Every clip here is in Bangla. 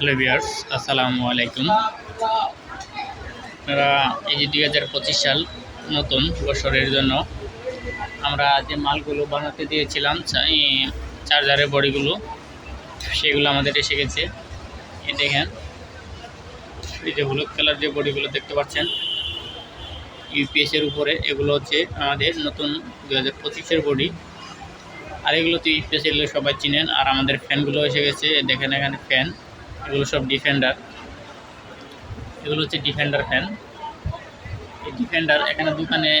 হ্যালো বিয়ার্স আসসালামু আলাইকুম। আপনারা এই যে দুই হাজার পঁচিশ সাল নতুন বছরের জন্য আমরা যে মালগুলো বানাতে দিয়েছিলাম চার্জারের বডিগুলো, সেগুলো আমাদের এসে গেছে। এই দেখেন, এই যে হলুদ কালার যে বডিগুলো দেখতে পাচ্ছেন, ইউপিএস এর উপরে, এগুলো হচ্ছে আমাদের নতুন দু হাজার পঁচিশের বডি। আর এগুলো তো ইউপিএস সবাই চিনেন, আর আমাদের ফ্যানগুলো এসে গেছে। দেখেন এখানে ফ্যান। এগুলো সব ডিফেন্ডার এগুলো হচ্ছে ডিফেন্ডার ফ্যান এই ডিফেন্ডার এখানে দোকানে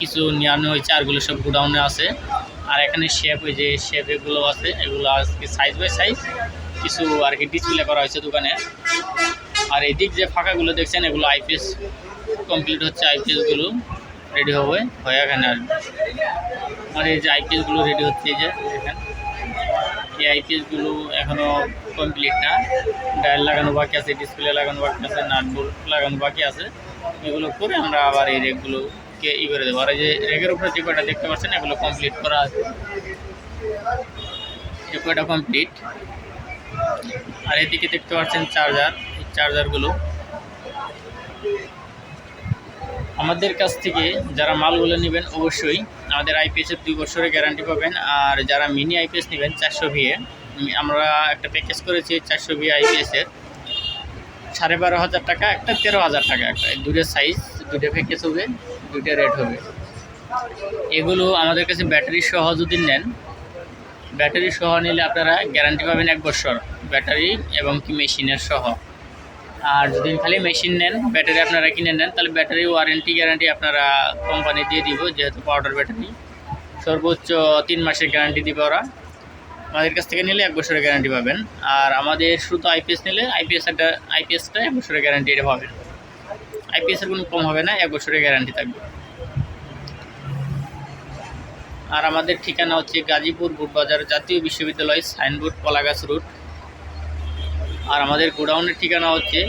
কিছু নেওয়ানো হয়েছে আরগুলো সব গোডাউনে আছে। আর এখানে শেপ ওই যে শেপ এগুলো আছে, এগুলো আজকে সাইজ বাই সাইজ কিছু আর কি ডিসপ্লে করা হয়েছে দোকানে। আর এদিক যে ফাঁকাগুলো দেখছেন, এগুলো আইপিএস কমপ্লিট হচ্ছে আইপিএসগুলো রেডি হবে, হয়ে এখানে আসবে আর এই যে আইপিএসগুলো রেডি হচ্ছে যে দেখেন। এই আইপিএসগুলো এখনও কমপ্লিট না। ডায়াল লাগানো বাকি আছে ডিসপ্লে লাগানো বাকি আছে নাট বোল্ট লাগানো বাকি আছে। এগুলো করে আমরা আবার এই রেকগুলোকে ই করে দেবো। আর এই যে রেকের উপরে যে কয়টা দেখতে পাচ্ছেন, এগুলো কমপ্লিট করা আছে। যে কয়টা কমপ্লিট আর এদিকে দেখতে পাচ্ছেন চার্জার এই চার্জারগুলো আমাদের কাছ থেকে যারা মালগুলো নেবেন অবশ্যই আমাদের আইপিএসের দুই বছরের গ্যারান্টি পাবেন, আর যারা মিনি আইপিএস নেবেন, চারশো ভিএ আমরা একটা প্যাকেজ করেছি চারশো ভিএ আইপিএসের সাড়ে বারো হাজার টাকা, একটা তেরো হাজার টাকা, একটা। দুটো সাইজ দুটো প্যাকেজ হবে, দুটো রেট হবে। এগুলো আমাদের কাছে ব্যাটারি সহ যদি নেন ব্যাটারি সহ নিলে আপনারা গ্যারান্টি পাবেন এক বছর। ব্যাটারি এবং কি মেশিনের সহ। আর যদি খালি মেশিন নেন ব্যাটারি আপনারা কিনে নেন, তাহলে ব্যাটারি ওয়ারেন্টি গ্যারান্টি আপনারা কোম্পানি দিয়ে দিব, যেহেতু পাউডার ব্যাটারি সর্বোচ্চ তিন মাসের গ্যারান্টি দিবে ওরা। আমাদের কাছ থেকে নিলে এক বছরের গ্যারান্টি পাবেন। আর আমাদের শুধু আইপিএস নিলে আইপিএসটা আইপিএসটা এক বছরের গ্যারান্টি এটা পাবেন। আইপিএসের কোনো কম হবে না, এক বছরের গ্যারান্টি থাকবে। আর আমাদের ঠিকানা হচ্ছে গাজীপুর বুটবাজার জাতীয় বিশ্ববিদ্যালয়, সাইনবোর্ড কলাগাছ রুট আর আমাদের গোডাউনের ঠিকানা হচ্ছে,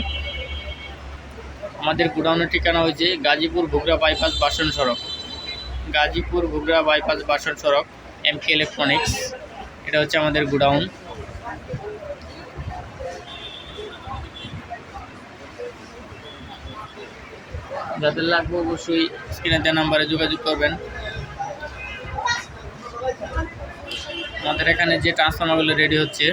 আমাদের গোডাউনের ঠিকানা হচ্ছে গাজীপুর ভুগরা বাইপাস বাসন সড়ক। গাজীপুর ভুগরা বাইপাস বাসন সড়ক এম কে ইলেকট্রনিক্স, এটা হচ্ছে আমাদের গোডাউন। যাদের লাগবে অবশ্যই স্ক্রিনে দেওয়া নাম্বারে যোগাযোগ করবেন। আমাদের এখানে যে ট্রান্সফর্মারগুলো রেডি হচ্ছে